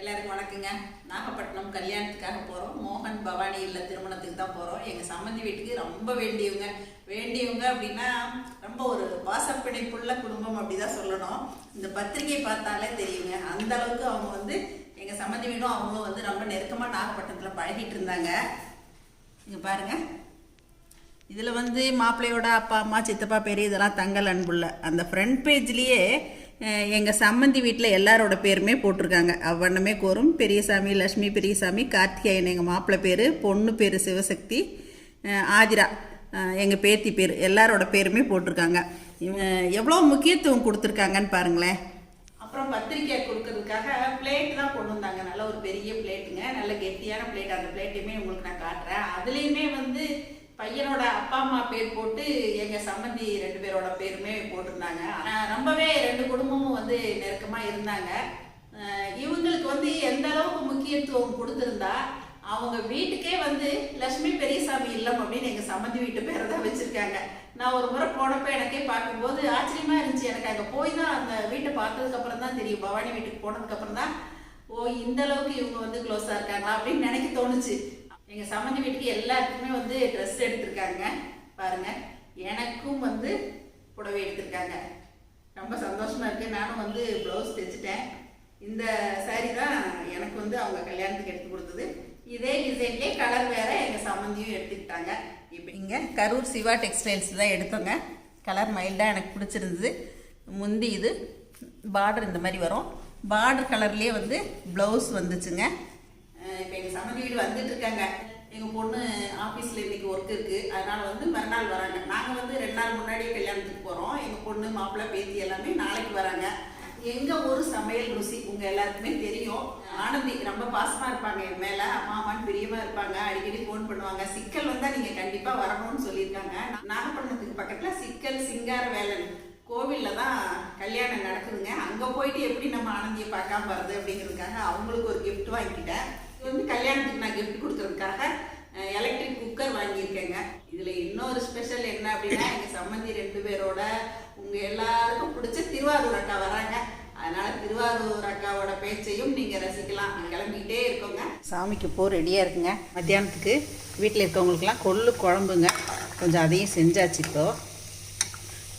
எல்லாருக்கும் வணக்கங்க. நாகப்பட்டினம் கல்யாணத்துக்காக போகிறோம் மோகன் பவானி இல்லை திருமணத்துக்கு தான் போகிறோம் எங்கள் சம்மந்தி வீட்டுக்கு ரொம்ப வேண்டியவங்க. வேண்டியவங்க அப்படின்னா ரொம்ப ஒரு பாசப்பிணைப்புள்ள குடும்பம் அப்படி தான் சொல்லணும். இந்த பத்திரிகை பார்த்தாலே தெரியுங்க. அந்த அளவுக்கு அவங்க வந்து எங்கள் சம்மந்தி வீடும் அவங்களும் வந்து ரொம்ப நெருக்கமாக நாகப்பட்டினத்தில் பழகிட்டு இருந்தாங்க. இங்கே பாருங்க. இதில் வந்து மாப்பிள்ளையோட அப்பா அம்மா சித்தப்பா பெரிய இதெல்லாம் தங்கல் அன்புள்ள அந்த ஃப்ரண்ட் பேஜ்லேயே எங்கள் சம்மந்தி வீட்டில் எல்லாரோட பேருமே போட்டிருக்காங்க. அவ்வண்ணமே கோரும் பெரியசாமி லக்ஷ்மி பெரியசாமி கார்த்திகேயன் எங்கள் மாப்பிள்ளை பேர் பொண்ணு பேர் சிவசக்தி ஆஜிரா ஆதிரா எங்கள் பேத்தி பேர் எல்லாரோட பேருமே போட்டிருக்காங்க. இவங்க எவ்வளோ முக்கியத்துவம் கொடுத்துருக்காங்கன்னு பாருங்களேன். அப்புறம் பத்திரிக்கை கொடுக்கறதுக்காக பிளேட் தான் கொண்டு வந்தாங்க. நல்ல ஒரு பெரிய பிளேட்டுங்க நல்ல கெட்டியான பிளேட் அந்த பிளேட்டையுமே உங்களுக்கு நான் காட்டுறேன். அதுலேயுமே வந்து பையனோட அப்பா அம்மா பேர் போட்டு எங்க சம்மந்தி ரெண்டு பேரோட பேருமே போட்டிருந்தாங்க. ஆஹ் ரொம்பவே ரெண்டு குடும்பமும் வந்து நெருக்கமா இருந்தாங்க. இவங்களுக்கு வந்து எந்த அளவுக்கு முக்கியத்துவம் கொடுத்திருந்தா அவங்க வீட்டுக்கே வந்து லட்சுமி பெரியசாமி இல்லம் அப்படின்னு எங்க சம்மந்தி வீட்டு பேரை தான் வச்சிருக்காங்க. நான் ஒரு முறை போனப்ப எனக்கே பார்க்கும்போது ஆச்சரியமா இருந்துச்சு. எனக்கு அங்க போய் தான் அந்த வீட்டை பார்த்ததுக்கு அப்புறம் தான் தெரியும். பவானி வீட்டுக்கு போனதுக்கு அப்புறம் தான் ஓ இந்த அளவுக்கு இவங்க வந்து க்ளோஸா இருக்காங்களா அப்படின்னு நினைக்க தோணுச்சு. எங்கள் சம்மந்தி வீட்டுக்கு எல்லாத்துக்குமே வந்து ட்ரெஸ் எடுத்திருக்காங்க பாருங்க. எனக்கும் வந்து புடவை எடுத்திருக்காங்க. ரொம்ப சந்தோஷமாக இருக்குது நானும் வந்து ப்ளவுஸ் தைச்சிட்டேன். இந்த சாரீ தான் எனக்கு வந்து அவங்க கல்யாணத்துக்கு எடுத்து கொடுத்தது. இதே டிசைன்லேயே கலர் வேறு எங்கள் சம்மந்தியும் எடுத்துக்கிட்டாங்க. இப்போ இங்கே கரூர் சிவா டெக்ஸ்டைல்ஸ் தான் எடுத்தோங்க. கலர் மைல்டாக எனக்கு பிடிச்சிருந்தது. முந்தி இது பார்டர் இந்த மாதிரி வரும். பார்டர் கலர்லேயே வந்து ப்ளவுஸ் வந்துச்சுங்க. இப்போ வீடு வந்துட்டு இருக்காங்க. எங்கள் பொண்ணு ஆஃபீஸில் இன்னைக்கு ஒர்க் இருக்குது அதனால் வந்து மறுநாள் வராங்க. நாங்கள் வந்து ரெண்டு நாள் முன்னாடியே கல்யாணத்துக்கு போகிறோம் எங்கள் பொண்ணு மாப்பிள்ளை பேத்தி எல்லாமே நாளைக்கு வராங்க. எங்கள் ஊர் சமையல் ருசி உங்கள் எல்லாருக்குமே தெரியும். ஆனந்தி ரொம்ப பாசமாக இருப்பாங்க என் மேலே. மாமான்னு பிரியமாக இருப்பாங்க. அடிக்கடி ஃபோன் பண்ணுவாங்க. சிக்கல் வந்தால் நீங்கள் கண்டிப்பாக வரணும்னு சொல்லியிருக்காங்க. நாகப்பட்டினத்துக்கு பக்கத்தில் சிக்கல் சிங்கார வேலன் கோவிலில் தான் கல்யாணம் நடக்குதுங்க. அங்கே போயிட்டு எப்படி நம்ம ஆனந்தியை பார்க்காம வருது அப்படிங்கிறதுக்காக அவங்களுக்கு ஒரு கிஃப்ட் வாங்கிக்கிட்டேன். இது வந்து கல்யாணத்துக்கு நான் கிஃப்ட் கொடுக்கறதுக்காக எலக்ட்ரிக் குக்கர் வாங்கியிருக்கேங்க. இதில் இன்னொரு ஸ்பெஷல் என்ன அப்படின்னா எங்கள் சம்மந்தி ரெண்டு பேரோட உங்கள் எல்லாருக்கும் பிடிச்ச திருவாரூர் அக்கா வராங்க. அதனால் திருவாரூர் அக்காவோட பேச்சையும் நீங்கள் ரசிக்கலாம். கிளம்பிக்கிட்டே இருக்கோங்க. சாமிக்கு போ ரெடியாக இருக்குங்க. மத்தியானத்துக்கு வீட்டில் இருக்கவங்களுக்குலாம் கொள்ளு குழம்புங்க. கொஞ்சம் அதையும் செஞ்சாச்சு இப்போ.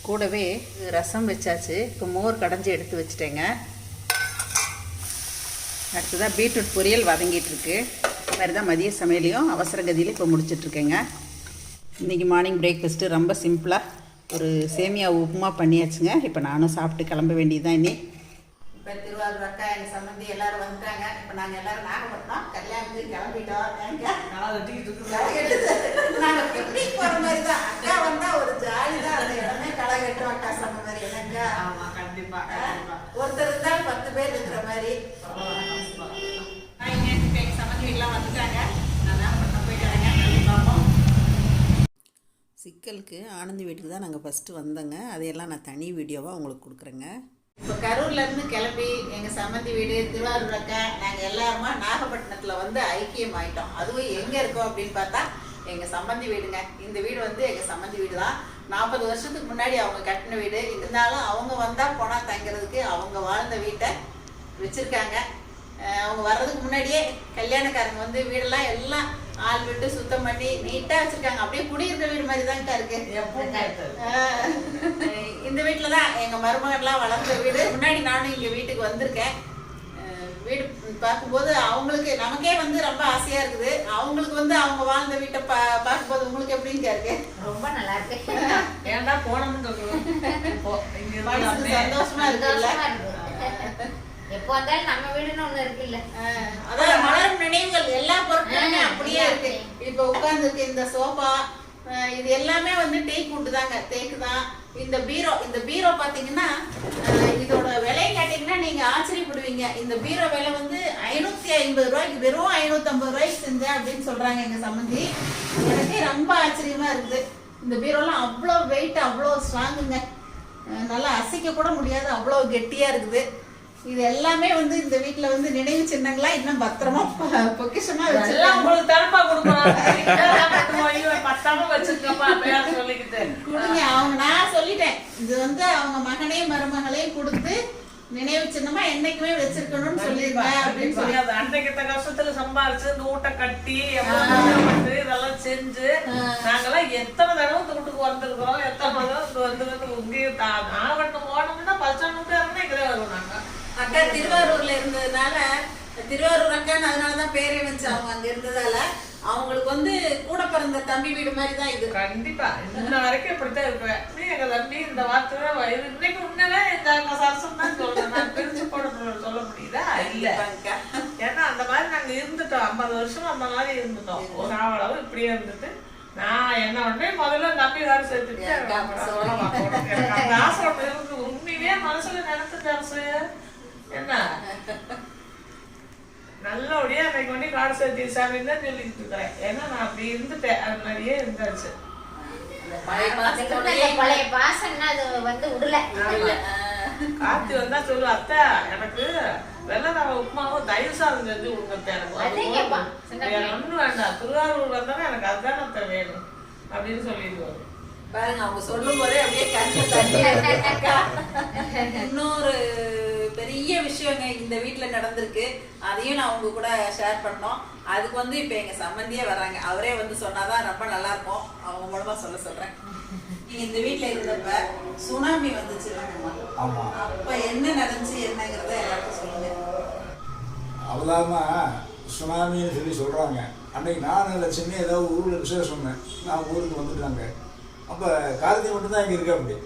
கூடவே ரசம் வச்சாச்சு. இப்போ மோர் கடைஞ்சி எடுத்து வச்சுட்டேங்க. அடுத்ததாக பீட்ரூட் பொரியல் வதங்கிட்டு இருக்கு இந்த மாதிரி தான் மதிய சமையலையும் அவசர கதியில் இப்போ முடிச்சிட்ருக்கேங்க. இன்றைக்கி மார்னிங் பிரேக்ஃபாஸ்ட்டு ரொம்ப சிம்பிளாக ஒரு சேமியா உப்புமா பண்ணியாச்சுங்க. இப்போ நானும் சாப்பிட்டு கிளம்ப வேண்டியது தான் இனி. இப்போ திருவாரூர் அக்கா எங்கள் சம்மந்தி எல்லாரும் வந்துட்டாங்க. இப்போ நாங்கள் எல்லாரும் நாகப்பட்டினம் கல்யாணத்துக்கு கிளம்பிட்டோம். நாங்கள் பிக்னிக் போகிற மாதிரி தான் அக்கா வந்தால் ஒரு ஜாலி தான். அந்த இடமே களை கட்டும் அக்கா சொன்ன மாதிரி. என்னங்க? ஆமா கண்டிப்பா கண்டிப்பா. ஒருத்தர் இருந்தால் பத்து பேர் இருக்கிற மாதிரி. சிக்கலுக்கு ஆனந்தி வீட்டுக்கு தான் நாங்கள் ஃபஸ்ட்டு வந்தோங்க. அதையெல்லாம் நான் தனி வீடியோவாக உங்களுக்கு கொடுக்குறேங்க. இப்போ கரூர்லேருந்து கிளம்பி எங்கள் சம்மந்தி வீடு திருவாரூர் அக்கா நாங்கள் எல்லாருமா நாகப்பட்டினத்தில் வந்து ஐக்கியம் ஆயிட்டோம். அதுவும் எங்கே இருக்கோம் அப்படின்னு பார்த்தா எங்கள் சம்மந்தி வீடுங்க. இந்த வீடு வந்து எங்கள் சம்மந்தி வீடு தான். நாற்பது வருஷத்துக்கு முன்னாடி அவங்க கட்டின வீடு. இருந்தாலும் அவங்க வந்தால் போனால் தங்குறதுக்கு அவங்க வாழ்ந்த வீட்டை வச்சுருக்காங்க. அவங்க வர்றதுக்கு முன்னாடியே கல்யாணக்காரங்க வந்து வீடெல்லாம் எல்லாம் ஆள் விட்டு சுத்தம் பண்ணி நீட்டா வச்சிருக்காங்க. அப்படியே குடியிருக்க வீடு மாதிரி தான்க்கா இருக்கு. இந்த வீட்டுல தான் எங்க மருமகன்லாம் வளர்ந்த வீடு. முன்னாடி நானும் இங்க வீட்டுக்கு வந்திருக்கேன். வீடு பார்க்கும்போது அவங்களுக்கு நமக்கே வந்து ரொம்ப ஆசையா இருக்குது. அவங்களுக்கு வந்து அவங்க வாழ்ந்த வீட்டை பா பார்க்கும்போது உங்களுக்கு எப்படிங்க இருக்கு ரொம்ப நல்லா இருக்கு. ஏன்டா போனோம்னு சந்தோஷமா இருக்குல்ல? இருக்கு. எப்போ வந்தாலும் நம்ம வீடுன்னு ஒண்ணு இருக்குல்ல. அஹ் அதான் மலரும் நினைவுகள் எல்லா பொருட்களுமே அப்படியே இருக்கு இப்போ உட்கார்ந்துருக்கு இந்த சோஃபா இது எல்லாமே வந்து டேக் உண்டு தாங்க. தேக்கு தான். இந்த பீரோ இந்த பீரோ பார்த்தீங்கன்னா இதோட விலையை கேட்டிங்கன்னா நீங்கள் ஆச்சரியப்படுவீங்க. இந்த பீரோ விலை வந்து ஐநூற்றி ஐம்பது ரூபாய்க்கு வெறும் ஐநூற்றம்பது ரூபாய்க்கு செஞ்சேன் அப்படின்னு சொல்கிறாங்க எங்கள் சம்மந்தி எனக்கே ரொம்ப ஆச்சரியமாக இருக்குது. இந்த பீரோலாம் அவ்வளோ வெயிட் அவ்வளோ ஸ்ட்ராங்குங்க நல்லா அசைக்க கூட முடியாது. அவ்வளோ கெட்டியாக இருக்குது. இது எல்லாமே வந்து இந்த வீட்ல வந்து நினைவு சின்னங்களா இன்னும் பத்திரமா பொக்கிஷமா எல்லாம் வச்சிருக்காங்க. உங்களுக்கு தரப்பா கொடுக்கணும் பத்தாம வச்சிருக்கப்பா சொல்லிக்கிட்டு. கொடுங்க அவங்க நான் சொல்லிட்டேன். இது வந்து அவங்க மகனையும் மருமகளையும் கொடுத்து நினைவு சின்னமா என்னைக்குமே வச்சிருக்கணும்னு சொல்லிருங்க அப்படின்னு சொல்லி. இந்த கஷ்டத்துல சம்பாரிச்சு இந்த வீட்டை கட்டி இதெல்லாம் செஞ்சு நாங்கெல்லாம் எத்தனை தடவை இந்த வீட்டுக்கு வந்திருக்கிறோம் எத்தனை தடவை வந்து நாகப்பட்டினம் போனோம்னா பஸ் ஸ்டாண்டுக்கு இறங்கினா இங்கே வருவோம் நாங்க. அக்கா திருவாரூர்ல இருந்ததுனால திருவாரூர் அக்கான்னு அதனாலதான் பேரே வந்துச்சு அவங்க அங்க இருந்ததால அவங்களுக்கு வந்து கூட பிறந்த தம்பி வீடு மாதிரி தான் இது. கண்டிப்பா. இன்ன வரைக்கும் இப்படித்தான் இருப்பேன். எங்க தம்பி இந்த வார்த்தை இன்னைக்கு உண்மையிலே இந்த அங்க சரசம் தான் சொல்றேன். நான் பிரிச்சு போட சொல்ல முடியுதா? இல்ல. ஏன்னா அந்த மாதிரி நாங்க இருந்துட்டோம். ஐம்பது வருஷம் அந்த மாதிரி இருந்துட்டோம். ஒரு ஆவளவு இப்படியே இருந்துட்டு நான் என்ன உடனே முதல்ல தம்பி வேறு சேர்த்துட்டு ஆசை உண்மையிலேயே மனசுல நினைச்சது அரசு என்ன? நல்லபடியா எனக்கு வந்து காடு சேர்த்தி சாமின்னு தான் சொல்லிக்கிட்டு இருக்கிறேன். ஏன்னா நான் அப்படி இருந்துட்டேன். அது மாதிரியே இருந்தாச்சு. பழைய பாசம்னா அது வந்து விடல. கார்த்தி வந்தா சொல்லு அத்தை எனக்கு வெள்ளை ரவை உப்புமாவும் தயிர் சாதம் செஞ்சு கொடுங்க எனக்கு வேற ஒண்ணும் வேண்டாம். திருவாரூர் வந்தாலும் எனக்கு அதுதானே அத்தை வேணும். அப்படின்னு சொல்லிடுவாரு. பாருங்க அவங்க சொல்லும் போதே அப்படியே தண்ணி இன்னொரு பெரிய விஷயங்க இந்த வீட்ல நடந்திருக்கு. அதையும் நான் உங்க கூட ஷேர் பண்ணோம். அதுக்கு வந்து இப்ப எங்க சம்பந்தியே வர்றாங்க. அவரே வந்து சொன்னாதான் ரொம்ப நல்லா இருக்கும் அவங்க மூலமா சொல்ல சொல்றேன். நீங்க இந்த வீட்ல இருந்தப்ப சுனாமி வந்துச்சு. அப்ப என்ன நடந்துச்சு என்னங்கிறத எல்லாருக்கும் சொல்லுங்க. அவதாரமா சுனாமின்னு சொல்லி சொல்கிறாங்க அன்னைக்கு நான் லட்சுமி ஏதோ ஊரில் விசேஷம் சொன்னேன். நான் ஊருக்கு வந்துட்டாங்க. அப்போ கார்த்தி மட்டும்தான் இங்கே இருக்கா அப்படி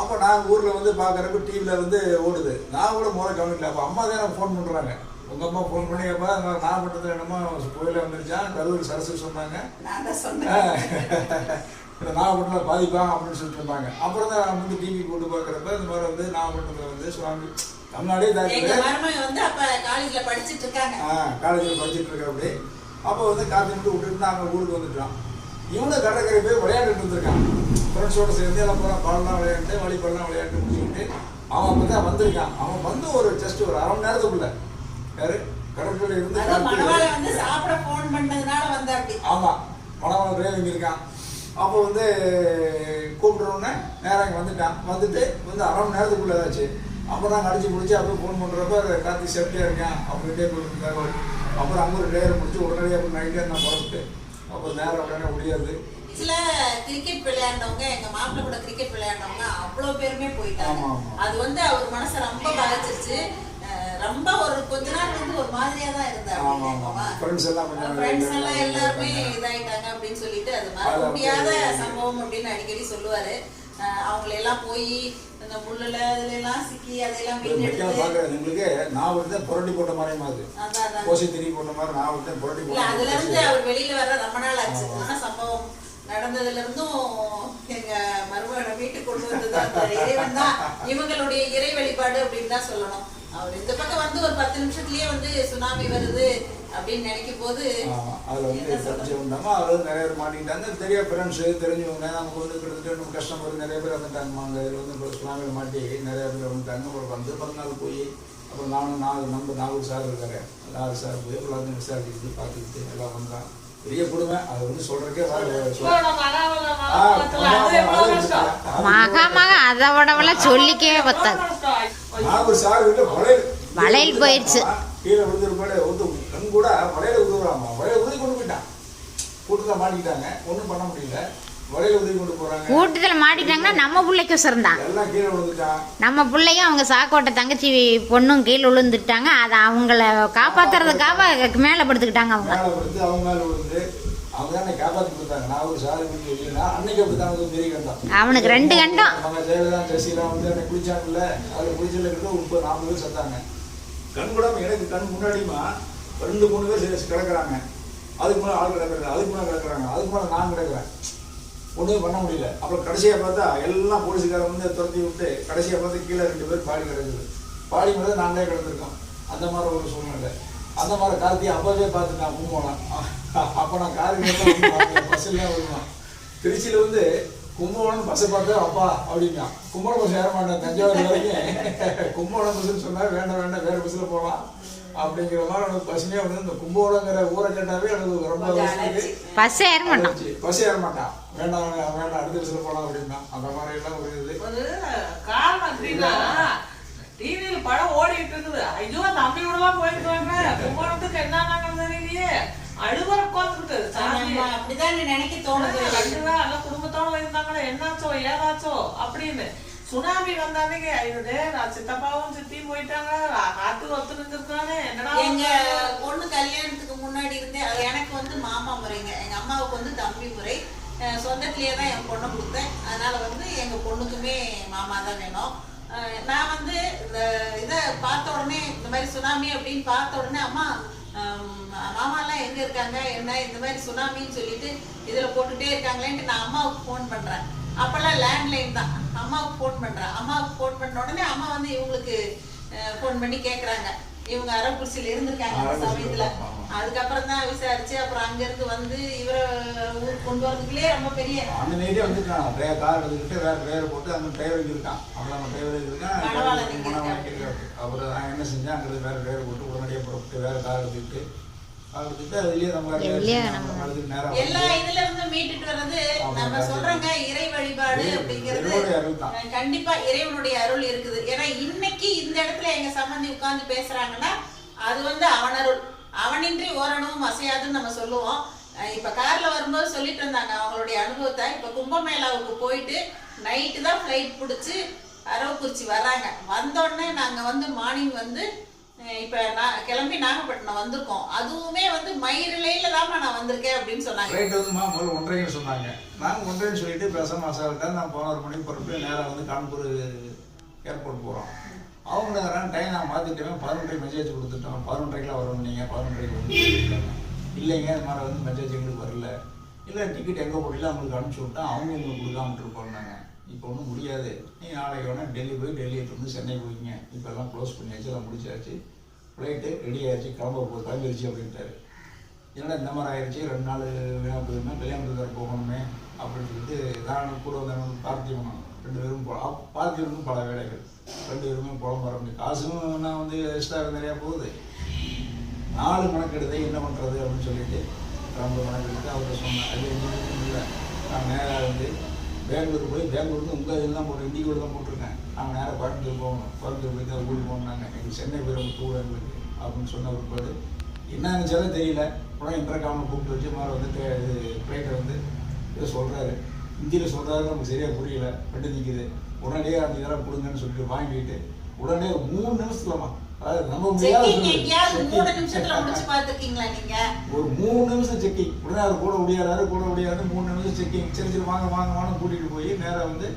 அப்போ நான் ஊரில் வந்து பார்க்குறப்ப டிவியில் வந்து ஓடுது. நான் கூட முறை கவனிக்கல. அப்போ அம்மா தான் எனக்கு ஃபோன் பண்ணுறாங்க உங்கள் அம்மா ஃபோன் பண்ணி அப்போ நான் மட்டும் என்னமோ கோயிலில் வந்துருச்சான் கரூர் சரஸ்வதி சொன்னாங்க. நான் தான் சொன்னேன். இந்த நாகப்பட்டினம் பாதிப்பாங்க அப்படின்னு சொல்லிட்டு இருந்தாங்க. அப்புறம் தான் நான் வந்து டிவி போட்டு பார்க்குறப்ப இந்த மாதிரி வந்து நாகப்பட்டினத்தில் வந்து சுவாமி தமிழ்நாடே வந்து அப்ப காலேஜ்ல படிச்சிட்டு இருக்காங்க. காலேஜில் படிச்சுட்டு இருக்க அப்படி. அப்போ வந்து கார்த்தி மட்டும் விட்டுட்டு நாங்கள் ஊருக்கு வந்துட்டோம். இவனும் கடற்கரை போய் விளையாண்டுட்டு இருந்திருக்கான். ஃப்ரெண்ட்ஸோட சேர்ந்து எல்லாம் போகிறான் பாடலாம் விளையாண்டு வாலிபால்லாம் விளையாண்டு முடிச்சுக்கிட்டு அவன் அப்போ தான் வந்திருக்கான். அவன் வந்து ஒரு ஜஸ்ட் ஒரு அரை மணி நேரத்துக்குள்ள. யாரு? கடற்கரை இருந்து சாப்பிட போன் பண்ணதுனால வந்த அப்படி ஆமாம் மணவாளன் டிரைவிங் இருக்கான் அப்போ வந்து கூப்பிட்றோன்னே நேராக இங்கே வந்துட்டான். வந்துட்டு வந்து அரை மணி நேரத்துக்குள்ள ஏதாச்சு அப்போ நாங்கள் அடிச்சு முடிச்சு அப்போ ஃபோன் பண்ணுறப்ப கார்த்தி சேஃப்டியாக இருக்கான். அப்படின்ட்டே கொடுத்து தகவல் அப்புறம் அங்கே ஒரு டேரை முடிச்சு உடனடியாக அப்புறம் நைட்டே நான் புறப்பட்டு அப்புறம் நேரம் உடனே முடியாது. சில கிரிக்கெட் விளையாண்டவங்க எங்க மாப்பிள்ளை கூட கிரிக்கெட் விளையாண்டவங்க அவ்வளவு பேருமே போயிட்டாங்க. அது வந்து அவர் மனசை ரொம்ப பாதிச்சிருச்சு. ரொம்ப ஒரு கொஞ்ச நாள் வந்து ஒரு மாதிரியா தான் ஃப்ரெண்ட்ஸ் எல்லாம் கொஞ்சம் ஃப்ரெண்ட்ஸ் எல்லாம் எல்லாருமே இதாயிட்டாங்க அப்படின்னு சொல்லிட்டு அது மறக்க முடியாத சம்பவம் அப்படின்னு அடிக்கடி சொல்லுவாரு. அஹ் அவங்களை எல்லாம் போய் அந்த முள்ளுல எல்லாம் சிக்கி அதெல்லாம் பார்க்குறது. எங்களுக்கு நான் வந்து புரட்டி போட்ட மாதிரி மாதிரி கோசி திரி போட்ட மாதிரி நான் வந்து புரட்டி இல்ல அதுல இருந்து அவர் வெளியில வர ரொம்ப நாள் ஆச்சு. ஆனா சம்பவம் நடந்ததுல இருந்தும் எங்க மருமகனை வீட்டுக்கு கொண்டு வந்தது அந்த இறைவன் தான் இவங்களுடைய இறை வழிபாடு அப்படின்னு தான் சொல்லணும். அவர் இந்த பக்கம் வந்து ஒரு பத்து நிமிஷத்துலயே வந்து சுனாமி வருது. அப்படின்னு நினைக்கும் போது அதில் வந்து? தெரிஞ்சு வந்தாமா அதில் நிறைய பேர் மாட்டிக்கிட்டாங்க. தெரிய ஃப்ரெண்ட்ஸு தெரிஞ்சவங்க. நமக்கு வந்து கிட்டத்தட்ட நம்ம கஸ்டமர் நிறைய பேர் வந்துட்டாங்க அங்கே இதில் வந்து மாட்டி நிறைய பேர் வந்துட்டாங்க அப்புறம் வந்து பிறந்தநாள் போய் அப்புறம் நானும் நாலு நம்ம நாலு சார் இருக்காரு. நாலு சார் போய் எல்லாத்தையும் விசாரிச்சுட்டு பார்த்துக்கிட்டு எல்லாம் வந்தான். பெரிய கொடுமை. அதை வந்து மாவட்டத்துல அது எவ்வளவு கஷ்டம்? மகா மகா அதை விடவெல்லாம் சொல்லிக்கவே பத்தாது. வளையல் போயிடுச்சு. கீழே விழுந்துருப்பாடு வந்து கூட வளையல உதவுறாமா? வளையல் உதவி கொண்டு போயிட்டான் கூட்டத்தில் மாட்டிக்கிட்டாங்க. ஒன்றும் பண்ண முடியல. கூட்டத்தில் மாட்டிட்டாங்கன்னா நம்ம பிள்ளைக்கு உசரந்தான் எல்லாம் கீழே விழுந்துட்டான். நம்ம பிள்ளையும் அவங்க சாக்கோட்டை தங்கச்சி பொண்ணும் கீழே விழுந்துட்டாங்க. அதை அவங்கள காப்பாத்துறதுக்காக மேலே படுத்துக்கிட்டாங்க அவங்க. அவனுக்கு ரெண்டு கண்டம். கண் கூட எனக்கு கண் முன்னாடியுமா? ரெண்டு மூணு பேர் சரி கிடக்குறாங்க. அதுக்கு மேலே ஆள் கிடக்குறாங்க அதுக்கு மேலே கிடக்குறாங்க அதுக்கு மேலே நான் கிடக்குறேன். ஒன்றுமே பண்ண முடியல. அப்புறம் கடைசியாக பார்த்தா எல்லாம் போலீஸுக்காரங்க வந்து துரத்தி விட்டு கடைசியாக பார்த்து கீழே ரெண்டு பேர் பாடி கிடக்குது. பாடி மேலே நாங்களே கிடந்திருக்கோம். அந்த மாதிரி ஒரு சூழ்நிலை. அந்த மாதிரி கார்த்தியை அப்போவே பார்த்துட்டான் கும்போலாம் அப்போ நான் காருக்கு பஸ்ஸில் வருவான் திருச்சியில் வந்து கும்பகோணம் பஸ்ஸை பார்த்தா அப்பா அப்படின்னா கும்பகோணம் பஸ் ஏற மாட்டேன். தஞ்சாவூர் வரைக்கும். கும்பகோணம் பஸ்ஸுன்னு சொன்னால் வேண்டாம் வேண்டாம் வேறு பஸ்ஸில் போகலாம். அப்படிங்கிற மாதிரி எனக்கு பஸ்ஸிலே வந்து இந்த கும்பகோணங்கிற ஊரை கேட்டாவே எனக்கு ரொம்ப. பஸ் ஏற மாட்டோம் பஸ் ஏற மாட்டான். வேண்டாம் வேண்டாம் வேண்டாம் அடுத்த பஸ்ஸில் போகலாம் அப்படின்னா. அந்த மாதிரி எல்லாம் ஒரு இது காரணம் எப்படின்னா டிவியில படம் ஓடிட்டு இருக்குது. ஐயோ தம்பி விடலாம் போயிருக்காங்க கும்பகோணத்துக்கு என்ன தெரியலையே. அழுவர உட்காந்துருக்கு அப்படிதான் நினைக்க தோணுது. ரெண்டு பேரும் எல்லாம் குடும்பத்தோட இருந்தாங்களே என்னாச்சோ ஏதாச்சோ அப்படின்னு. சுனாமி வந்தானே ஐயோ நான் சித்தப்பாவும் சித்தியும் போயிட்டாங்க. காத்து ஒத்து நின்றுருக்கானே என்னடா எங்க பொண்ணு கல்யாணத்துக்கு முன்னாடி இருந்தே அது எனக்கு வந்து மாமா முறைங்க. எங்க அம்மாவுக்கு வந்து தம்பி முறை. சொந்தத்திலேயே தான் என் பொண்ணை கொடுத்தேன். அதனால வந்து எங்க பொண்ணுக்குமே மாமா தான் வேணும். நான் வந்து இந்த இதை பார்த்த உடனே இந்த மாதிரி சுனாமி அப்படின்னு பார்த்த உடனே அம்மா மாமாலாம் எங்க இருக்காங்க? என்ன? இந்த மாதிரி சுனாமின்னு சொல்லிட்டு இதுல போட்டுட்டே இருக்காங்களேன்ட்டு நான் அம்மாவுக்கு ஃபோன் பண்றேன். அப்பெல்லாம் லேண்ட்லைன் தான். அம்மாவுக்கு ஃபோன் பண்றேன் அம்மாவுக்கு ஃபோன் பண்ண உடனே அம்மா வந்து இவங்களுக்கு ஃபோன் பண்ணி கேக்குறாங்க. இவங்க அரக்குறிச்சியில இருந்திருக்காங்க அந்த சமயத்துல. அதுக்கப்புறம் தான் விசாரிச்சு அப்புறம் அங்க இருந்து வந்து இவரை ஊருக்கு கொண்டு வரதுக்குள்ளே ரொம்ப பெரிய அந்த நேரே வந்துருக்கான் ட்ரை கார் எடுத்துக்கிட்டு வேற டிரைவர் போட்டு அந்த டிரைவர் இருக்கான். அப்புறம் அந்த டிரைவர் இருக்கான். அப்புறம் என்ன செஞ்சேன்? அங்கே வேற டிரைவர் போட்டு உடனடியாக புறப்பட்டு வேற கார் எடுத்துக்கிட்டு எல்லா இதுல இருந்து மீட்டுட்டு வர்றது நம்ம. சொல்றோங்க இறை வழிபாடு அப்படிங்கிறது கண்டிப்பா இறைவனுடைய அருள் இருக்குது. ஏன்னா இன்னைக்கு இந்த இடத்துல எங்க சம்பந்தி உட்கார்ந்து பேசுறாங்கன்னா அது வந்து அவன் அருள் அவனின்றி ஓரணுவும் அசையாதுன்னு நம்ம சொல்லுவோம். இப்ப கார்ல வரும்போது சொல்லிட்டு இருந்தாங்க அவங்களுடைய அனுபவத்தை. இப்ப கும்பமேளாவுக்கு போயிட்டு நைட்டு தான் ஃப்ளைட் பிடிச்சி அரவக்குறிச்சி வர்றாங்க. வந்த உடனே நாங்க வந்து மார்னிங் வந்து இப்போ நான் கிளம்பி நாகப்பட்டினம் வந்திருக்கோம். அதுவுமே வந்து மயிரிலையில தான் நான் வந்திருக்கேன் அப்படின்னு சொன்னாங்க. ரைட் வந்துமா? முதல்ல ஒன்றையும் சொன்னாங்க. நாங்கள் ஒன்றரைன்னு சொல்லிட்டு பேசாம சார் நான் போன ஒரு மணிக்கு பொறுப்பு நேராக வந்து கான்பூர் ஏர்போர்ட் போகிறோம் அவங்க வரான் டைம் நான் மாற்றிட்டேன் பதினொன்றரை மெசேஜ் கொடுத்துட்டோம். பதினொன்றரைக்கெலாம் வரணும் நீங்கள் பதினொன்றரைக்கு வந்து இல்லைங்க இது மாதிரி வந்து மெசேஜ் எங்களுக்கு வரல. இல்லை டிக்கெட் எங்கே போடல அவங்களுக்கு அனுப்பிச்சி விட்டா அவங்க உங்களுக்கு கொடுக்காம நாங்கள் இப்போ ஒன்றும் முடியாது. நீ நாளைக்கு வேணால் டெல்லி போய் டெல்லியை வந்து சென்னை போய்ங்க இப்போ எல்லாம் க்ளோஸ் பண்ணியாச்சு எல்லாம் முடிச்சாச்சு. ஃப்ளைட்டு ரெடி ஆகிடுச்சு கிளம்ப போ கிளம்பிருச்சு அப்படின்ட்டாரு. என்னடா இந்த மாதிரி ஆயிடுச்சு ரெண்டு நாள் வேணா போயிருந்தேன் கல்யாணத்துக்கு போகணுமே அப்படின்னு சொல்லிட்டு நான் கூட வந்தவங்க பார்த்திவனும் ரெண்டு பேரும் போ பார்த்திவனுக்கும் பல வேலைகள். ரெண்டு பேருமே புலம் வர முடியும். காசும் நான் வந்து எக்ஸ்ட்ரா நிறையா போகுது. நாலு கணக்கெடுத்து என்ன பண்ணுறது அப்படின்னு சொல்லிட்டு ரொம்ப கணக்கெடுத்து அவர்கிட்ட சொன்னேன் அது எங்களுக்கு இல்லை. நான் நேராக வந்து பெங்களூர் போய் பெங்களூருக்கு உங்கள் இதில் தான் போட்டு இண்டிகோடு தான் போட்டிருக்கேன். நாங்கள் நேராக கோயம்புத்தூர் போகணும். கோயம்புத்தூர் போய் தான் ஊடி போனாங்க எங்கள் சென்னை போய் ரொம்ப டூர் எங்களுக்கு அப்படின்னு சொன்ன பிற்பாடு என்ன நினச்சாலும் தெரியல. உடனே இன்டர்காமில் கூப்பிட்டு வச்சு மாதிரி வந்து ட்ரே- இது வந்து ஏதோ சொல்கிறாரு ஹிந்தியில் சொல்கிறாரு நமக்கு சரியாக புரியல. பட்டு நிற்குது உடனே அந்த இதெல்லாம் கொடுங்கன்னு சொல்லிட்டு வாங்கிட்டு உடனே மூணு நிமிஷத்துலமா மூணு. நிமிஷத்துல முடிச்சு பாத்துருக்கீங்களா நீங்க? ஒரு மூணு நிமிஷம் செக்கிங் உடனே அவர் கூட முடியாதாரு கூட முடியாது மூணு நிமிஷம் செக்கிங் சரி சரி வாங்க வாங்க வாங்க கூட்டிகிட்டு போய் நேராக வந்து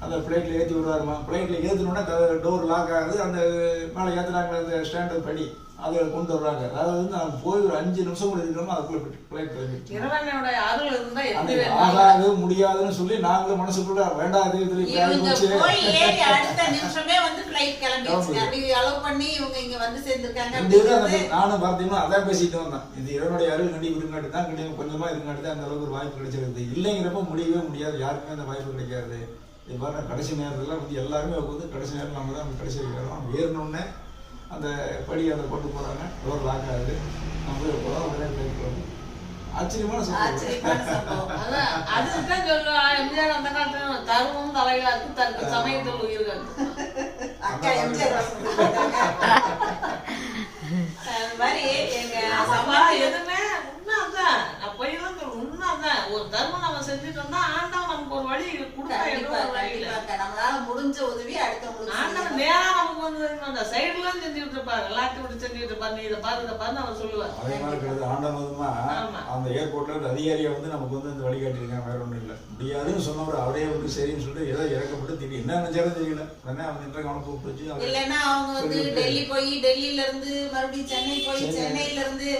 அந்த ஃப்ளைட்டில் ஏற்றி விடுவாருமா ஃப்ளைட்டில் ஏற்றினோடனே டோர் லாக் ஆகுது. அந்த மேலே ஏற்றுறாங்களே அந்த ஸ்டாண்டர்ட் படி. அதை கொண்டு வர்றாங்க. அதாவது வந்து நான் போய் ஒரு அஞ்சு நிமிஷம் கூட இருக்கணும் அதுக்குள்ளே ஃப்ளைட் கிளம்பிடுச்சு. ஆகாது முடியாதுன்னு சொல்லி நாங்களும் மனசுக்குள்ள அப்படிங்கிறது நானும் பார்த்தீங்கன்னா அதான் பேசிட்டு வந்தேன். இது இறைவனுடைய அருள் கண்டி இருங்காட்டி தான் கண்டிப்பாக கொஞ்சமா இருங்காட்டி தான் அந்த அளவுக்கு ஒரு வாய்ப்பு கிடைச்சிருக்குது. இல்லைங்கிறப்ப முடியவே முடியாது யாருக்குமே அந்த வாய்ப்பு கிடைக்காது. இது பாருங்க கடைசி நேரத்துல வந்து எல்லாருமே வந்து கடைசி நேரம் நம்ம தான் கடைசி வரைக்கும் ஏறினோடனே அந்த படி அதை கொண்டு போறாங்க. டோர் லாக் ஆகுது. நம்ம போய் போகிறோம் உடனே flight வருது. ஆச்சரியமான சம்பவம். ஆச்சரியமான சம்பவம். அதான் அதுதான் சொல்லுவா எம்ஜிஆர் அந்த காலத்துல தருவம் தலைவா இருக்கு. தருக்கு சமயத்தில் உயிர்கள் அக்கா எம்ஜிஆர் அது மாதிரி எங்க சம்பந்தி எதுவுமே உண்மை அதான். நான் பொய் எல்லாம் சொல்ல- உண்மை அதான். ஒரு தர்மம் நம்ம செஞ்சுட்டு வந்தா ஒரு வழி நம்மளால முடிஞ்ச உதவி அடுத்தவங்களுக்கு. நேரா நமக்கு வந்து அந்த side எல்லாம் செஞ்சுட்டு இருப்பாரு. விட்டு செஞ்சுட்டு இருப்பாரு. நீ இதை பாரு, இதை பாருன்னு அவர் சொல்லுவார். அதே மாதிரி கிடையாது ஆண்டவதுமா. அந்த ஏர்போர்ட்ல இருந்த அதிகாரியை வந்து நமக்கு வந்து இந்த வழிகாட்டிருக்காங்க வேற ஒன்றும் இல்லை முடியாதுன்னு சொன்னவர் அவரே வந்து சரின்னு சொல்லிட்டு ஏதோ இறக்கப்பட்டு திடீர் என்ன நினைச்சாலும் தெரியல உடனே அவங்க இன்டர் கவனம் கூப்பிட்டு இல்லைன்னா அவங்க வந்து டெல்லி போய் டெல்லியில இருந்து மறுபடியும் சென்னை போய் சென்னை. சென்னையில இருந்து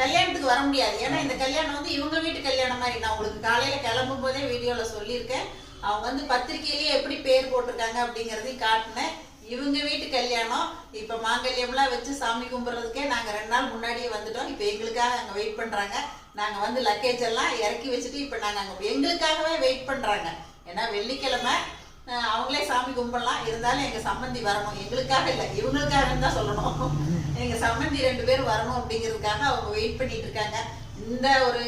கல்யாணத்துக்கு வர முடியாது. ஏன்னா இந்த கல்யாணம் வந்து இவங்க வீட்டு கல்யாணம் மாதிரி நான் உங்களுக்கு காலையில கிளம்பும் போதே வீடியோல சொல்லியிருக்கேன். அவங்க வந்து பத்திரிக்கையிலேயே எப்படி பேர் போட்டிருக்காங்க அப்படிங்கறதையும் காட்டினேன். இவங்க வீட்டு கல்யாணம் இப்ப மாங்கல்யம்லாம் வச்சு சாமி கும்பிடுறதுக்கே நாங்க ரெண்டு நாள் முன்னாடியே வந்துட்டோம். இப்ப எங்களுக்காக அங்க வெயிட் பண்றாங்க. நாங்க வந்து லக்கேஜ் எல்லாம் இறக்கி வச்சுட்டு இப்ப நாங்க அங்க எங்களுக்காகவே வெயிட் பண்றாங்க. ஏன்னா வெள்ளிக்கிழமை அவங்களே சாமி கும்பிடலாம். இருந்தாலும் எங்க சம்மந்தி வரணும். எங்களுக்காக இல்லை இவங்களுக்காக தான் சொல்லணும். எங்க சம்மந்தி ரெண்டு பேரும் வரணும் அப்படிங்கிறதுக்காக அவங்க வெயிட் பண்ணிட்டு இருக்காங்க. இந்த ஒரு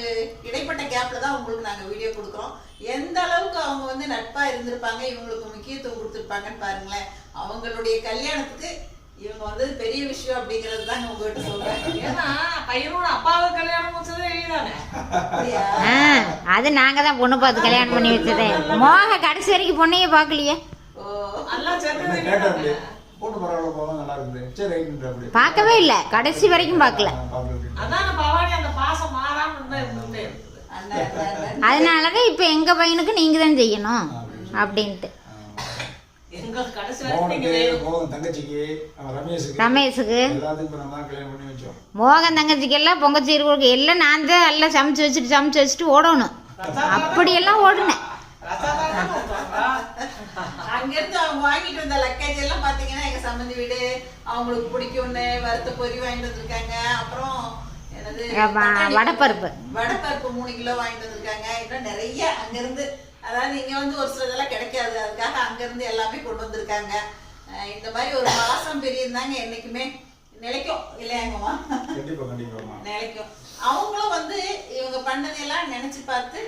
இடைப்பட்ட கேப்ல தான் உங்களுக்கு நாங்க வீடியோ கொடுக்குறோம். எந்த அளவுக்கு அவங்க வந்து நட்பா இருந்திருப்பாங்க இவங்களுக்கு முக்கியத்துவம் கொடுத்துருப்பாங்கன்னு பாருங்களேன். அவங்களுடைய கல்யாணத்துக்கு இவங்க வந்து பெரிய விஷயம் அப்படிங்கிறது தாங்க உங்ககிட்ட சொல்றேன். ஏன்னா பையனோட அப்பாவை கல்யாணம் முடிச்சதே நீதானே? அது நாங்கள் தான் பொண்ணு பார்த்து கல்யாணம் பண்ணி வச்சதே. மோக கடைசி வரைக்கும் பொண்ணையே பார்க்கலையே. பார்க்கவே இல்லை. கடைசி வரைக்கும் பார்க்கல. அதான் அந்த பவானி அந்த பாசம் மாறாம இருந்தா இருந்துட்டே இருக்குது அண்ணா, அண்ணா, அண்ணா. அதனால தான் இப்போ எங்கள் பையனுக்கு நீங்கள் தான் செய்யணும். அப்படின்ட்டு. வேணும். மோகன் தங்கச்சிக்கு ரமேஷுக்கு ரமேஷுக்கு? தங்கச்சிக்கெல்லாம் பொங்கச்சீர் கொடுக்க எல்லாம் நான் தான் எல்லாம் சமைச்சு வச்சுட்டு சமைச்சு வச்சுட்டு ஓடணும். அப்படியெல்லாம் ஓடுனேன். அங்கிருந்து அவங்க வாங்கிட்டு வந்த லக்கேஜ் எல்லாம் பாத்தீங்கன்னா எங்க சம்பந்தி வீடு அவங்களுக்கு பிடிக்கும்னு வறுத்த பொரி வாங்கிட்டு வந்திருக்காங்க. அப்புறம் வடைப்பருப்பு. வடைப்பருப்பு மூணு கிலோ வாங்கிட்டு வந்திருக்காங்க. இன்னும் நிறைய அங்கிருந்து அதாவது இங்க வந்து ஒரு சிலதெல்லாம் கிடைக்காது. அதுக்காக அங்கிருந்து எல்லாமே கொண்டு வந்திருக்காங்க. இந்த மாதிரி ஒரு மாசம் பெரியதாங்க என்னைக்குமே நிலைக்கும். இல்லையாங்கம்மா நிலைக்கும். அவங்களும் வந்து இவங்க பண்ணதையெல்லாம் நினைச்சு பார்த்து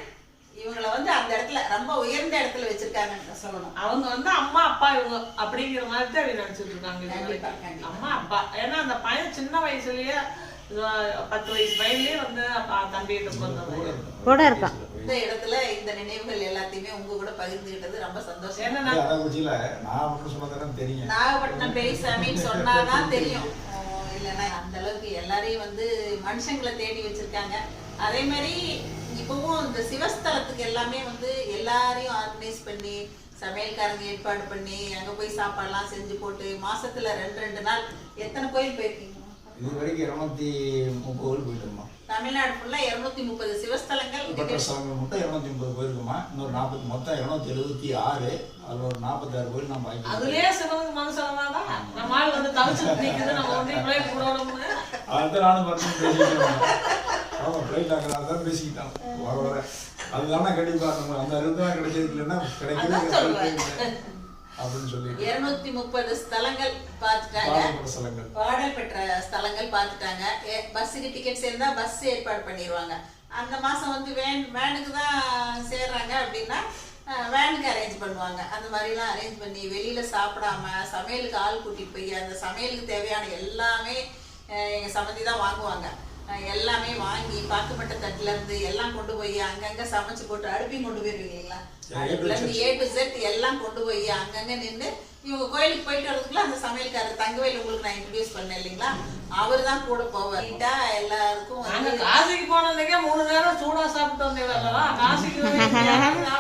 இவங்கள வந்து அந்த இடத்துல ரொம்ப உயர்ந்த இடத்துல வச்சிருக்காங்கன்னு சொல்லணும். அவங்க வந்து அம்மா அப்பா இவங்க அப்படிங்கிற மாதிரி தான் அவங்க நினைச்சிட்டு இருக்காங்க. அம்மா அப்பா. ஏன்னா அந்த பையன் சின்ன வயசுலயே பத்து வயசு பையன்லயே வந்து அப்பா தம்பிகிட்ட பிறந்தவன் கூட இருக்கான். இந்த இடத்துல இந்த நினைவுகள் எல்லாத்தையுமே உங்க கூட பகிர்ந்துகிட்டது ரொம்ப சந்தோஷம். நாகப்பட்டினம் பெரியசாமின்னு சொன்னாதான் தெரியும். இல்லைன்னா அந்த அளவுக்கு எல்லாரையும் வந்து மனுஷங்களை தேடி வச்சிருக்காங்க. அதே மாதிரி இப்பவும் இந்த சிவஸ்தலத்துக்கு எல்லாமே வந்து எல்லாரையும் ஆர்கனைஸ் பண்ணி சமையல்காரங்க ஏற்பாடு பண்ணி அங்க போய் சாப்பாடுலாம் செஞ்சு போட்டு மாசத்துல ரெண்டு ரெண்டு நாள் எத்தனை கோயில் போயிருக்கீங்க? இது வரைக்கும் இருநூத்தி முப்பது கோயில் போயிட்டோம்மா தமிழ்நாடு ஃபுல்லா இருநூத்தி முப்பது சிவஸ்தலங்கள் பட்ட ஸ்தலங்கள் மட்டும் இருநூத்தி முப்பது போயிருக்குமா? இன்னொரு நாற்பத்தி மொத்தம் இருநூத்தி எழுபத்தி ஆறு. அதுல ஒரு நாற்பத்தாறு கோயில் நம்ம ஆக்கி அதுலயே சிவனுக்கு மனுஷனதான் நம்ம ஆள் வந்து தவிச்சு நிக்குது நம்ம ஒன்றையும் பிள்ளை போடணும்னு அடுத்த நானும் பார்த்து பேசிக்கிட்டோம் ஆமா பிளைட் ஆக்கலாம் தான் பேசிக்கிட்டோம் வர வர. அதுதானே கண்டிப்பா நம்ம அந்த அறுபது தான் கிடைச்சது இல்லைன்னா கிடைக்கிறது. அப்படின்னு சொல்லிட்டு. இருநூத்தி முப்பது ஸ்தலங்கள் பார்த்துட்டாங்க. ஸ்தலங்கள். பாடல் பெற்ற ஸ்தலங்கள் பார்த்துட்டாங்க. பஸ்ஸுக்கு டிக்கெட் சேர்ந்தா பஸ் ஏற்பாடு பண்ணிடுவாங்க அந்த மாசம் வந்து வேன் வேனுக்கு தான் சேர்றாங்க அப்படின்னா வேனுக்கு அரேஞ்ச் பண்ணுவாங்க. அந்த மாதிரிலாம் அரேஞ்ச் பண்ணி வெளியில சாப்பிடாம சமையலுக்கு ஆள் கூட்டிட்டு போய் அந்த சமையலுக்கு தேவையான எல்லாமே எங்க சம்மந்தி தான் வாங்குவாங்க. எல்லாமே வாங்கி பாக்குப்பட்ட தட்டுல இருந்து எல்லாம் கொண்டு போய் அங்கங்க சமைச்சு போட்டு அடுப்பையும் கொண்டு போயிருவீங்களா ஏ டு செட் எல்லாம் கொண்டு போய் அங்கங்க நின்று இவங்க கோயிலுக்கு போயிட்டு வரதுக்குள்ள அந்த சமையல்காரர் தங்கவேல் உங்களுக்கு நான் இன்ட்ரடியூஸ் பண்ணேன் இல்லைங்களா? அவர் தான் கூட போவார். நீட்டா எல்லாருக்கும் நாங்க காசிக்கு போனதுக்கே மூணு நேரம் சூடா சாப்பிட்டு வந்தேன் அல்லவா காசிக்கு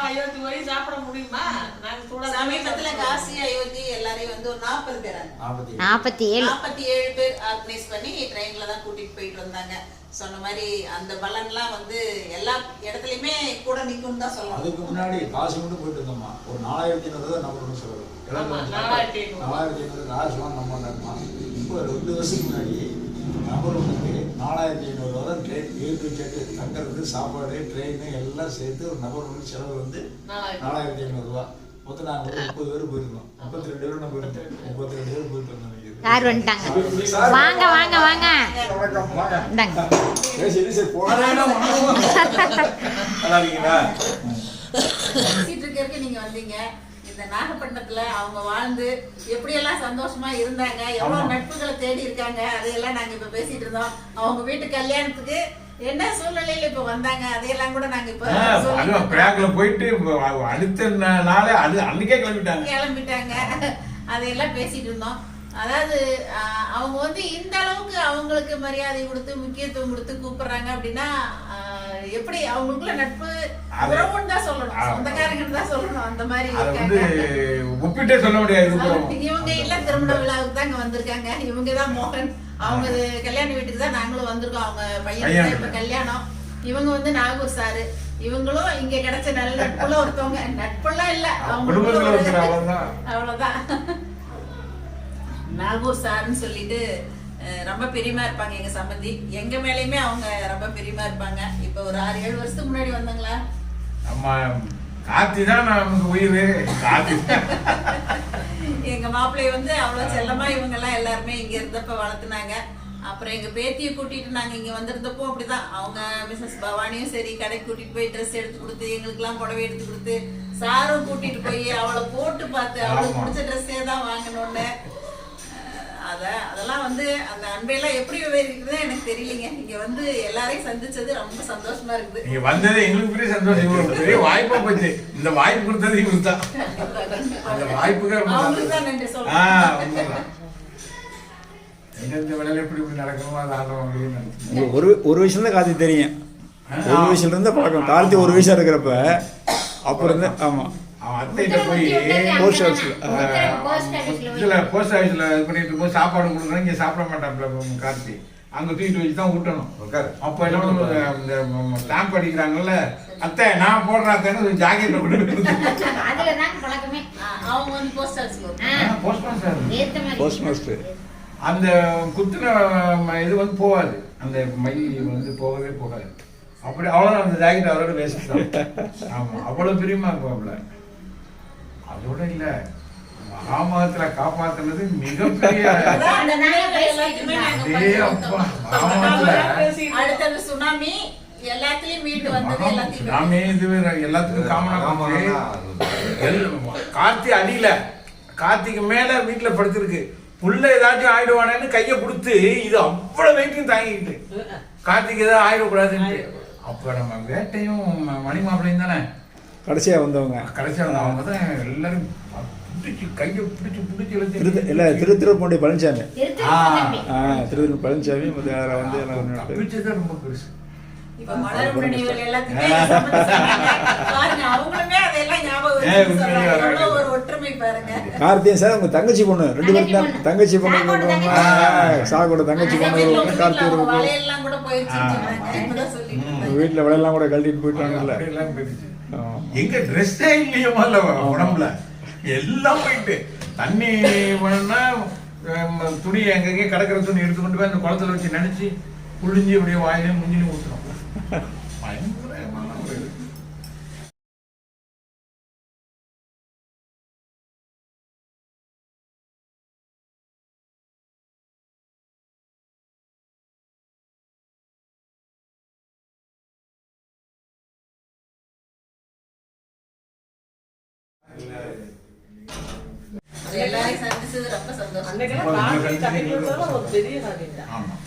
அயோத்தி போய் சாப்பிட முடியுமா? நாங்க சூடா சமீபத்துல காசி அயோத்தி எல்லாரையும் வந்து ஒரு நாற்பது பேர் நாற்பத்தி நாற்பத்தி ஏழு. நாற்பத்தி ஏழு பேர் ஆர்கனைஸ் பண்ணி ட்ரெயின்ல தான் கூட்டிட்டு போயிட்டு வந்தாங்க. சொன்ன மாதிரி அந்த பலன்லாம் வந்து எல்லா இடத்துலயுமே கூட நிக்கும்னு தான் சொல்லணும். அதுக்கு முன்னாடி காசு மட்டும் போயிட்டு இருந்தோம்மா. ஒரு நாலாயிரத்தி ஐநூறு நம்ம ஒன்று செலவு ஆமா, நாலாயிரத்தி ஐநூறு. காசு நம்ம நடமா இப்போ ரெண்டு வருஷத்துக்கு முன்னாடி ஒன்றுக்கு நாலாயிரத்தி ஐநூறு ரூபா தான் ட்ரெயின் ஏ டு ஜெட்டு தங்குறது சாப்பாடு ட்ரெயின் எல்லாம் சேர்த்து ஒரு நபர் ஒன்று செலவு வந்து நாலாயிரத்தி நாலாயிரத்தி ஐநூறு ரூபா. மொத்தம் நாங்கள் முப்பது பேர் போயிருந்தோம். முப்பத்தி ரெண்டு பேர் நம்ம போயிருந்தோம். முப்பத்தி ரெண்டு பேர் போயிட்டு வந்தோம். யார் வந்துட்டாங்க வாங்க வாங்க வாங்க இந்தாங்க சரி சரி நீங்க வந்தீங்க. இந்த நாகப்பட்டினத்துல அவங்க வாழ்ந்து எப்படியெல்லாம் சந்தோஷமா இருந்தாங்க எவ்வளவு நட்புகளை தேடி இருக்காங்க அதையெல்லாம் நாங்க இப்ப பேசிட்டு இருந்தோம். அவங்க வீட்டு கல்யாணத்துக்கு என்ன சூழ்நிலையில இப்ப வந்தாங்க அதையெல்லாம் கூட நாங்க இப்ப போயிட்டு அடுத்த நாளே அது அன்னைக்கே கிளம்பிட்டாங்க. கிளம்பிட்டாங்க. அதையெல்லாம் பேசிட்டு இருந்தோம். அதாவது அவங்க வந்து இந்த அளவுக்கு அவங்களுக்கு மரியாதை கொடுத்து முக்கியத்துவம் கொடுத்து கூப்பிடுறாங்க அப்படின்னா எப்படி அவங்களுக்குள்ள நட்பு உறவுன்னு தான் சொல்லணும். சொந்தக்காரங்கன்னு தான் சொல்லணும். அந்த மாதிரி வந்து ஒப்பிட்டே சொல்ல முடியாது இவங்க இல்ல திருமண விழாவுக்கு தான் இங்க வந்திருக்காங்க. இவங்க தான் மோகன். அவங்க கல்யாண வீட்டுக்கு தான் நாங்களும் வந்திருக்கோம். அவங்க பையனுக்கு. இப்ப கல்யாணம். இவங்க வந்து நாகூர் சாரு. இவங்களும் இங்க கிடைச்ச நல்ல நட்புல ஒருத்தவங்க. இல்ல. குடும்பத்துல ஒரு- இருக்கிற அவ்வளவுதான் அவ்வளவுதான். நாகூர் சார்னு சொல்லிட்டு ரொம்ப பெரியமா இருப்பாங்க எங்க சம்பந்தி. எங்க மேலயுமே அவங்க ரொம்ப பெரியமா இருப்பாங்க. இப்ப ஒரு ஆறு ஏழு வருஷத்துக்கு முன்னாடி வந்தாங்களா? நம்ம கார்த்தி தான் நமக்கு உயிர். கார்த்தி. எங்க மாப்பிள்ளை வந்து அவ்வளவு செல்லமா இவங்க எல்லாம் எல்லாருமே இங்க இருந்தப்ப வளர்த்துனாங்க. அப்புறம் எங்க பேத்தியை கூட்டிட்டு நாங்க இங்க வந்திருந்தப்போ அப்படிதான். அவங்க மிஸ்ஸஸ் பவானியும் சரி கடைக்கு கூட்டிட்டு போய் ட்ரெஸ் எடுத்து கொடுத்து எங்களுக்கெல்லாம் புடவை எடுத்து கொடுத்து சாரும் கூட்டிட்டு போய் அவளை போட்டு பார்த்து அவளுக்கு. பிடிச்ச ட்ரெஸ்ஸே தான் வாங்கணும்னு அத அதெல்லாம் வந்து அந்த அன்பையெல்லாம் எப்படி விவரிக்கிறது எனக்கு தெரியலைங்க. இங்க வந்து எல்லாரையும் சந்திச்சது ரொம்ப சந்தோஷமா இருக்குது. நீங்க வந்தது எங்களுக்கு பெரிய சந்தோஷம். பெரிய வாய்ப்பா போச்சு இந்த வாய்ப்பு கொடுத்தது இவருக்கு தான் அந்த வாய்ப்புக்கு தான் ஆ. எந்தெந்த வேலையில எப்படி இப்படி நடக்கணுமோ அது. உங்களுக்கு ஒரு ஒரு வயசுல தான் கார்த்தி தெரியும். ஒரு வயசுல இருந்தா பழக்கம். கார்த்தி ஒரு வயசா இருக்கிறப்ப அப்புறம் இருந்து ஆமா. அவன் அத்தைகிட்ட போய் போஸ்ட் ஆஃபீஸ்ல இதுல போஸ்ட் ஆஃபீஸ்ல இது பண்ணிட்டு இருக்கும்போது சாப்பாடு கொடுக்குறோம் இங்க சாப்பிட உம் கார்த்தி. அங்க தூக்கிட்டு வச்சு தான் ஊட்டணும். உட்காரு. அப்ப என்ன இந்த ஸ்டாம்ப் அடிக்கிறாங்கல்ல அத்தை நான் போடுறேன் அத்தைன்னு அவங்க வந்து போஸ்ட் மாஸ்டர் அந்த குத்துன ம- இது வந்து போகாது. அந்த மை வந்து போகவே போகாது. அப்படி அவ்வளோ அந்த ஜாக்கெட் அவரோட வேஸ்ட் தான். ஆமா அவ்வளவு பிரியமா இருப்பாப்ல அதோட இல்ல மகாமகத்துல காப்பாத்துனது மிகப்பெரிய சுனாமி எல்லாத்துக்கும் காமனா. கார்த்தி அடியில. கார்த்திக்கு மேல வீட்டுல படுத்திருக்கு. புள்ள ஏதாச்சும் ஆயிடுவானேன்னு கைய கொடுத்து இது அவ்வளவு வெயிட்டையும் தாங்கிக்கிட்டு. கார்த்திக் ஏதாவது ஆயிடக்கூடாதுன்னு அப்ப நம்ம வேட்டையும் மணி மாப்பிளையும் தானே? கடைசியா வந்தவங்க. கடைசியா வந்து அவங்க தான் எல்லாரும் பிடிச்சி கையை பிடிச்சி பிடிச்சி திரு இல்ல திருத்திருப்பூண்டி பழனிசாமி ஆ. திருத்திரு பழனிசாமி அதில் வந்து எல்லாம் ரொம்ப பெருசு. கார்த்தியன் சார் உங்க தங்கச்சி பொண்ணு. ரெண்டு பேரும் தான் தங்கச்சி பொண்ணு சாக்கோட தங்கச்சி பொண்ணு. வீட்டுல இருக்கும், உங்க கார்த்தி வீட்டுல வளையல்லாம் கூட கழட்டிட்டு போயிட்டாங்கல்ல. எங்க ட்ரெஸ்ஸே இல்லையே முதல்ல உடம்புல. எல்லாம் போயிட்டு. தண்ணி வேணும்னா துணி எங்கெங்கே கிடக்கிற துணி எடுத்து கொண்டு போய் அந்த குளத்துல வச்சு நினைச்சு புழிஞ்சு அப்படியே வாயிலையும் முஞ்சிலும் ஊத்துறோம். பயங்கரமான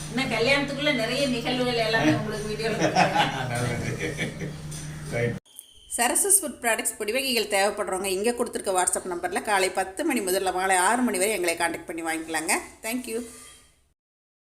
இன்னும் கல்யாணத்துக்குள்ள நிறைய நிகழ்வுகள் எல்லாமே உங்களுக்கு சரசஸ் ஃபுட் ப்ராடக்ட்ஸ் பொடிவகைகள் தேவைப்படுறவங்க இங்கே கொடுத்துருக்க வாட்ஸ்அப் நம்பரில் காலை பத்து மணி முதல்ல மாலை ஆறு மணி வரை எங்களை காண்டாக்ட் பண்ணி வாங்கிக்கலாங்க. தேங்க்யூ